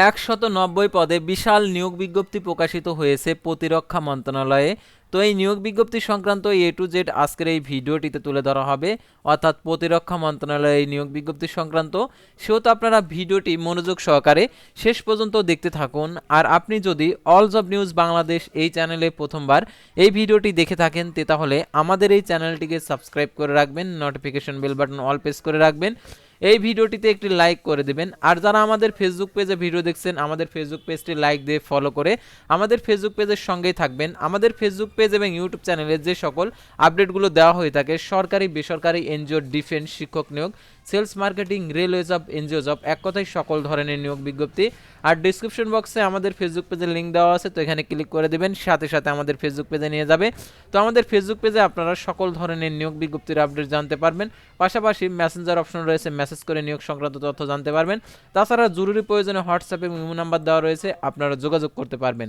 একশত নব্বই পদে বিশাল নিয়োগ বিজ্ঞপ্তি প্রকাশিত হয়েছে প্রতিরক্ষা মন্ত্রণালয়ে। তো এই নিয়োগ বিজ্ঞপ্তি সংক্রান্ত এ টু জেড আজকের এই ভিডিওটিতে তুলে ধরা হবে। অর্থাৎ প্রতিরক্ষা মন্ত্রণালয়ে এই নিয়োগ বিজ্ঞপ্তি সংক্রান্ত। সেহেতু আপনারা ভিডিওটি মনোযোগ সহকারে শেষ পর্যন্ত দেখতে থাকুন। আর আপনি যদি অল জব নিউজ বাংলাদেশ এই চ্যানেলে প্রথমবার এই ভিডিওটি দেখে থাকেন, তে তাহলে আমাদের এই চ্যানেলটিকে সাবস্ক্রাইব করে রাখবেন notification bell button all press করে রাখবেন। এই ভিডিওটিতে একটি লাইক করে দেবেন। আর যারা আমাদের ফেসবুক পেজে ভিডিও দেখছেন, আমাদের ফেসবুক পেজটি লাইক দিয়ে ফলো করে আমাদের ফেসবুক পেজের সঙ্গেই থাকবেন। আমাদের ফেসবুক পেজ এবং ইউটিউব চ্যানেলে যে সকল আপডেটগুলো দেওয়া হয়ে থাকে, সরকারি, বেসরকারি এনজিও ডিফেন্স শিক্ষক নিয়োগ sales marketing railway job NGO job, এক কথায় সকল ধরনের নিয়োগ বিজ্ঞপ্তি। আর ডিসক্রিপশন বক্সে আমাদের ফেসবুক পেজের লিঙ্ক দেওয়া আছে, তো এখানে ক্লিক করে দেবেন, সাথে সাথে আমাদের ফেসবুক পেজে নিয়ে যাবে। তো আমাদের ফেসবুক পেজে আপনারা সকল ধরনের নিয়োগ বিজ্ঞপ্তির আপডেট জানতে পারবেন। পাশাপাশি মেসেঞ্জার অপশন রয়েছে মেসেজ করে নিয়োগ সংক্রান্ত তথ্য জানতে পারবেন। তাছাড়া জরুরি প্রয়োজনে হোয়াটসঅ্যাপে ইমো নাম্বার দেওয়া রয়েছে, আপনারা যোগাযোগ করতে পারবেন।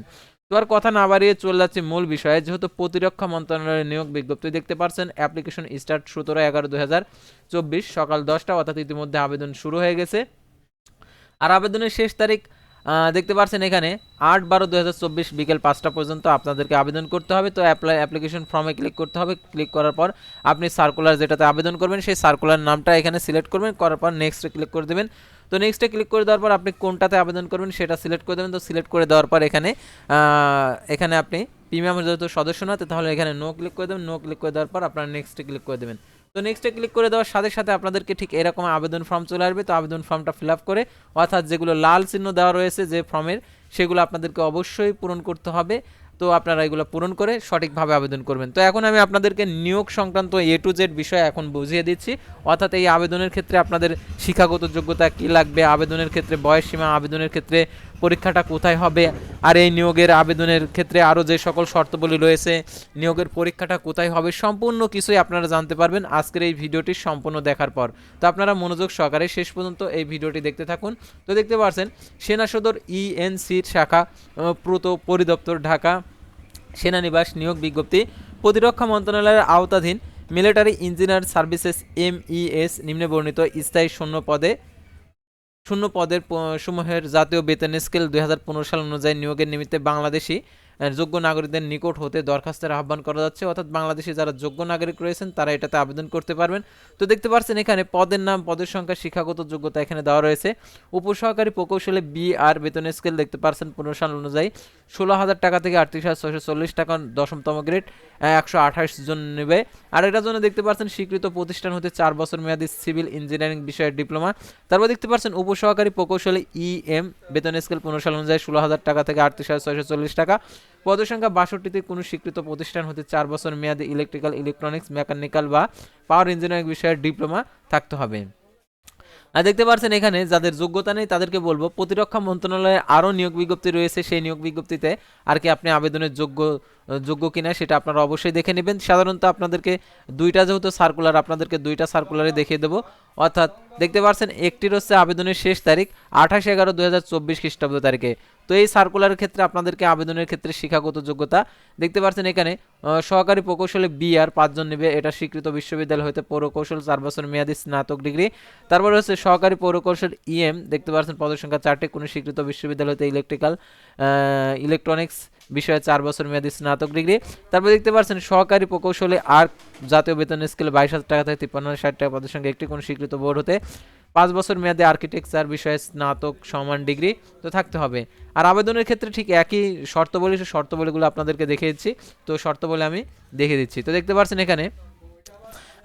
তো আর কথা না বাড়িয়ে চলে যাচ্ছে মূল বিষয়ে, যেহেতু প্রতিরক্ষা মন্ত্রণালয়ের নিয়োগ বিজ্ঞপ্তি দেখতে পারছেন, অ্যাপ্লিকেশন স্টার্ট সতেরো এগারো দু হাজার চব্বিশ সকাল দশটা, অর্থাৎ ইতিমধ্যে আবেদন শুরু হয়ে গেছে। আর আবেদনের শেষ তারিখ দেখতে পাচ্ছেন এখানে, আট বারো দু হাজার চব্বিশ বিকেল পাঁচটা পর্যন্ত আপনাদেরকে আবেদন করতে হবে। তো অ্যাপ্লাই অ্যাপ্লিকেশন ফর্মে ক্লিক করতে হবে। ক্লিক করার পর আপনি সার্কুলার যেটাতে আবেদন করবেন, সেই সার্কুলার নামটা এখানে সিলেক্ট করবেন, করার পর নেক্সটে ক্লিক করে দেবেন। তো নেক্সটে ক্লিক করে দেওয়ার পর আপনি কোনটাতে আবেদন করবেন সেটা সিলেক্ট করে দেবেন। তো সিলেক্ট করে দেওয়ার পর এখানে এখানে আপনি প্রিমিয়াম যেহেতু সদস্য না তাহলে এখানে নো ক্লিক করে দেবেন। নো ক্লিক করে দেওয়ার পর আপনার নেক্সটে ক্লিক করে দেবেন। তো নেক্সটে ক্লিক করে দেওয়ার সাথে সাথে আপনাদেরকে ঠিক এরকম আবেদন ফর্ম চলে আসবে। তো আবেদন ফর্মটা ফিল আপ করে, অর্থাৎ যেগুলো লাল চিহ্ন দেওয়া রয়েছে যে ফর্মের সেগুলো আপনাদেরকে অবশ্যই পূরণ করতে হবে। তো আপনারা এগুলো পূরণ করে সঠিকভাবে আবেদন করবেন। তো এখন আমি আপনাদেরকে নিয়োগ সংক্রান্ত এ টু জেড বিষয় এখন বুঝিয়ে দিচ্ছি। অর্থাৎ এই আবেদনের ক্ষেত্রে আপনাদের শিক্ষাগত যোগ্যতা কী লাগবে, আবেদনের ক্ষেত্রে বয়স সীমা, আবেদনের ক্ষেত্রে পরীক্ষাটা কোথায় হবে, আর এই নিয়োগের আবেদনের ক্ষেত্রে আরও যে সকল শর্তাবলী রয়েছে, নিয়োগের পরীক্ষাটা কোথায় হবে, সম্পূর্ণ কিছুই আপনারা জানতে পারবেন আজকের এই ভিডিওটি সম্পূর্ণ দেখার পর। তো আপনারা মনোযোগ সহকারে শেষ পর্যন্ত এই ভিডিওটি দেখতে থাকুন। তো দেখতে পাচ্ছেন সেনা সদর ইএনসির শাখা প্রত পরিদপ্তর ঢাকা। সেনানিবাস নিয়োগ বিজ্ঞপ্তি প্রতিরক্ষা মন্ত্রণালয়ের আওতাধীন military engineer services M E S নিম্নে বর্ণিত স্থায়ী শূন্য পদে শূন্য পদের সমূহের জাতীয় বেতন স্কেল দুই হাজার পনেরো সাল অনুযায়ী নিয়োগের নিমিত্তে বাংলাদেশি যোগ্য নাগরিকদের নিকট হতে দরখাস্তের আহ্বান করা যাচ্ছে। অর্থাৎ বাংলাদেশে যারা যোগ্য নাগরিক রয়েছেন, তারা এটাতে আবেদন করতে পারবেন। তো দেখতে পাচ্ছেন এখানে পদের নাম, পদের সংখ্যা, শিক্ষাগত যোগ্যতা এখানে দেওয়া রয়েছে। উপসহকারী প্রকৌশলে বি আর বেতন স্কেল দেখতে পাচ্ছেন পনেরো সাল অনুযায়ী। ষোলো হাজার টাকা থেকে আটত্রিশ হাজার ছয়শো চল্লিশ টাকা দশমতম গ্রেড একশো আঠাশ জন নেবে। আর এটার জন্য দেখতে পাচ্ছেন স্বীকৃত প্রতিষ্ঠান হতে চার বছর মেয়াদী সিভিল ইঞ্জিনিয়ারিং বিষয়ের ডিপ্লোমা। তারপর দেখতে পাচ্ছেন উপসহকারী প্রকৌশলী ই এম বেতন স্কেল পনেরো সাল অনুযায়ী ষোলো হাজার টাকা থেকে আটত্রিশ হাজার ছয়শো চল্লিশ টাকা। পদের সংখ্যা বাষট্টিতে কোনো স্বীকৃত প্রতিষ্ঠান হতে চার বছর মেয়াদী ইলেকট্রিক্যাল ইলেকট্রনিক্স মেকানিক্যাল বা পাওয়ার ইঞ্জিনিয়ারিং বিষয়ের ডিপ্লোমা থাকতে হবে। আর দেখতে পাচ্ছেন এখানে যাদের যোগ্যতা নেই তাদেরকে বলব, প্রতিরক্ষা মন্ত্রণালয়ে আরও নিয়োগ বিজ্ঞপ্তি রয়েছে, সেই নিয়োগ বিজ্ঞপ্তিতে আর কি আপনি আবেদনের যোগ্য যোগ্য কিনা সেটা আপনারা অবশ্যই দেখে নেবেন। সাধারণত আপনাদেরকে দুইটা যেহেতু সার্কুলার আপনাদেরকে দুইটা সার্কুলারে দেখিয়ে দেবো। অর্থাৎ দেখতে পাচ্ছেন একটির হচ্ছে আবেদনের শেষ তারিখ, আঠাশ এগারো দু চব্বিশ খ্রিস্টাব্দ তারিখে। তো এই সার্কুলারের ক্ষেত্রে আপনাদেরকে আবেদনের ক্ষেত্রে শিক্ষাগত যোগ্যতা, দেখতে পাচ্ছেন এখানে সহকারী প্রকৌশলে বি আর পাঁচজন নেবে, এটা স্বীকৃত বিশ্ববিদ্যালয় হতে পৌরকৌশল, চার বছর মেয়াদী স্নাতক ডিগ্রি। তারপরে হচ্ছে সহকারী পৌরকৌশল ইএম দেখতে পাচ্ছেন পদের সংখ্যা চারটে, কোনো স্বীকৃত বিশ্ববিদ্যালয় হতে ইলেকট্রিক্যাল ইলেকট্রনিক্স বিষয়ে চার বছর মেয়াদী স্নাতক ডিগ্রি। তারপর দেখতে পাচ্ছেন, সহকারী প্রকৌশলে আর জাতীয় বেতন স্কেল বাইশ হাজার টাকা থেকে তিপ্পান্ন ষাট টাকা পদের সঙ্গে একটি কোনো স্বীকৃত বোর্ড হতে পাঁচ বছর মেয়াদে আর্কিটেকচার বিষয়ে স্নাতক সমান ডিগ্রি তো থাকতে হবে। আর আবেদনের ক্ষেত্রে ঠিক একই শর্তাবলী সে শর্তাবলীগুলো আপনাদেরকে দেখিয়েছি। তো শর্তাবলী আমি দেখে দিচ্ছি। তো দেখতে পাচ্ছেন এখানে,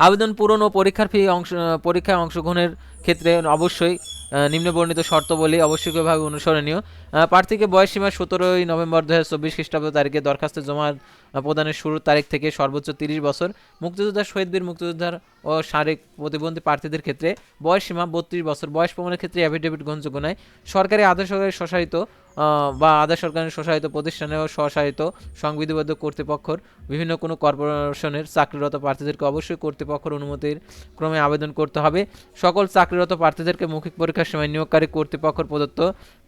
আবেদন পূরণ ও পরীক্ষার ফি অংশ, পরীক্ষায় অংশগ্রহণের ক্ষেত্রে অবশ্যই আহ, নিম্ন বর্ণিত শর্তাবলী আবশ্যকীয়ভাবে অনুসরণীয়। প্রার্থীকে বয়স সীমা সতেরোই নভেম্বর দু হাজার চব্বিশ খ্রিস্টাব্দ তারিখে দরখাস্ত জমা প্রদানের শুরুর তারিখ থেকে সর্বোচ্চ তিরিশ বছর। মুক্তিযোদ্ধা শহীদ বীর মুক্তিযোদ্ধার ও শারীরিক প্রতিবন্ধী প্রার্থীদের ক্ষেত্রে বয়স সীমা বত্রিশ বছর। বয়স প্রমাণের ক্ষেত্রে অ্যাফিডেভিট গ্রহণযোগ্য নয়। সরকারি আদর্শকারী সরকারি স্বশাসিত বা আধা সরকারের স্বশাসিত প্রতিষ্ঠানে ও স্বশাসিত সংবিধিবদ্ধ কর্তৃপক্ষর বিভিন্ন কোনো কর্পোরেশনের চাকরিরত প্রার্থীদেরকে অবশ্যই কর্তৃপক্ষের অনুমতির ক্রমে আবেদন করতে হবে। সকল চাকরিরত প্রার্থীদেরকে মৌখিক পরীক্ষার সময় নিয়োগকারী কর্তৃপক্ষের প্রদত্ত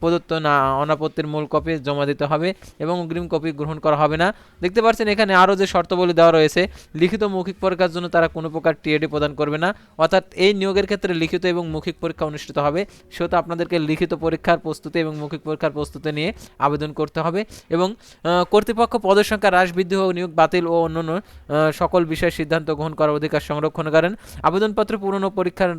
প্রদত্ত না, অনাপত্তির মূল কপি জমা দিতে হবে এবং অগ্রিম কপি গ্রহণ করা হবে না। দেখতে পাচ্ছেন এখানে আরও যে শর্তাবলী দেওয়া রয়েছে, লিখিত মৌখিক পরীক্ষার জন্য তারা কোনো প্রকার টিএডি প্রদান করবে না। অর্থাৎ এই নিয়োগের ক্ষেত্রে লিখিত এবং মৌখিক পরীক্ষা অনুষ্ঠিত হবে। সেহেতু আপনাদেরকে লিখিত পরীক্ষার প্রস্তুতি এবং মৌখিক পরীক্ষার প্রস্তুতি নিয়ে আবেদন করতে হবে এবং কর্তৃপক্ষ পদের সংখ্যা হ্রাস, বৃদ্ধি ও নিয়োগ, বাতিল ও অন্যান্য সকল বিষয়ে সিদ্ধান্ত গ্রহণ করার অধিকার সংরক্ষণ করেন আবেদনপত্র পূরণ ও পরীক্ষার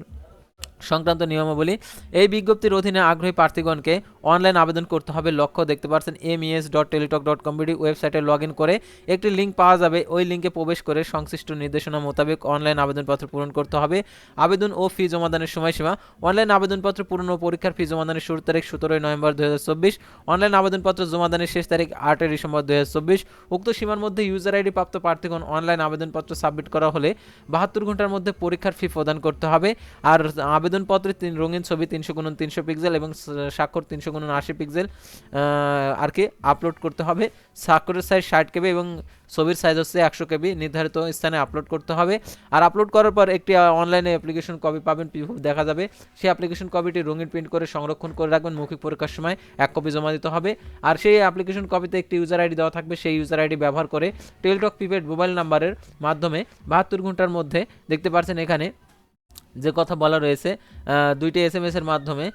সংক্রান্ত নিয়মাবলী। এই বিজ্ঞপ্তির অধীনে আগ্রহী প্রার্থীগণকে অনলাইন আবেদন করতে হবে। লক্ষ্য দেখতে পাচ্ছেন M E S dot Teletalk dot com BD ওয়েবসাইটে লগ ইন করে একটি লিঙ্ক পাওয়া যাবে। ওই লিঙ্কে প্রবেশ করে সংশ্লিষ্ট নির্দেশনা মোতাবেক অনলাইন আবেদনপত্র পূরণ করতে হবে। আবেদন ও ফি জমাদানের সময়সীমা। অনলাইন আবেদনপত্র পূরণ ও পরীক্ষার ফি জমাদানের শুরু তারিখ সতেরোই নভেম্বর দু হাজার চব্বিশ। অনলাইন আবেদনপত্র জমাদানের শেষ তারিখ আটই ডিসেম্বর দু হাজার চব্বিশ। উক্ত সীমার মধ্যে ইউজার আইডি প্রাপ্ত প্রার্থীগণ অনলাইন আবেদনপত্র সাবমিট করা হলে বাহাত্তর ঘণ্টার মধ্যে পরীক্ষার ফি প্রদান করতে হবে। আর আবেদনপত্রে তিন রঙিন ছবি তিনশো গুণন তিনশো পিক্সেল এবং স্বাক্ষর তিনশো গুণন আশি পিক্সেল আর কি আপলোড করতে হবে। স্বাক্ষরের সাইজ ষাট কেবি এবং ছবির সাইজ হচ্ছে একশো কেবি। নির্ধারিত স্থানে আপলোড করতে হবে। আর আপলোড করার পর একটি অনলাইনে অ্যাপ্লিকেশন কপি পাবেন পিভু দেখা যাবে। সেই অ্যাপ্লিকেশন কপিটি রঙিন প্রিন্ট করে সংরক্ষণ করে রাখবেন। মৌখিক পরীক্ষার সময় এক কপি জমা দিতে হবে। আর সেই অ্যাপ্লিকেশন কপিতে একটি ইউজার আইডি দেওয়া থাকবে। সেই ইউজার আইডি ব্যবহার করে টেলটক প্রিপেড মোবাইল নাম্বারের মাধ্যমে বাহাত্তর ঘণ্টার মধ্যে দেখতে পাচ্ছেন এখানে যে কথা বলা রয়েছে দুইটি এস এম এর মাধ্যমে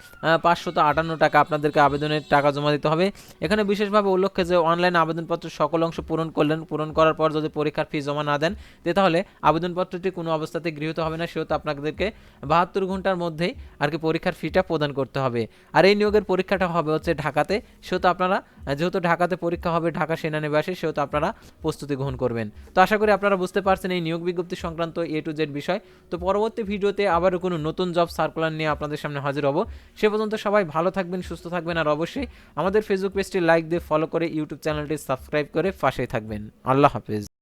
পাঁচশত আটান্ন টাকা আপনাদেরকে আবেদনের টাকা জমা দিতে হবে। এখানে বিশেষভাবে উল্লেখ্য যে অনলাইন আবেদনপত্র সকল অংশ পূরণ করলেন, পূরণ করার পর যদি পরীক্ষার ফি জমা না দেন তাহলে আবেদনপত্রটি কোনো অবস্থাতে গৃহীত হবে না, সেহেতু আপনাদেরকে বাহাত্তর ঘণ্টার মধ্যেই আর কি পরীক্ষার ফিটা প্রদান করতে হবে। আর এই নিয়োগের পরীক্ষাটা হবে হচ্ছে ঢাকাতে, সেহেতু আপনারা, যেহেতু ঢাকাতে পরীক্ষা হবে, ঢাকা সেনানিবাসে, সেহেতু আপনারা প্রস্তুতি গ্রহণ করবেন। তো আশা করি আপনারা বুঝতে পারছেন এই নিয়োগ বিজ্ঞপ্তি সংক্রান্ত এ টু জেড বিষয়। তো পরবর্তী ভিডিওতে আবারও কোনো নতুন জব সার্কুলার নিয়ে আপনাদের সামনে হাজির হব। সে পর্যন্ত সবাই ভালো থাকবেন, সুস্থ থাকবেন, আর অবশ্যই আমাদের ফেসবুক পেজটি লাইক দিয়ে ফলো করে ইউটিউব চ্যানেলটি সাবস্ক্রাইব করে পাশেই থাকবেন। আল্লাহ হাফেজ।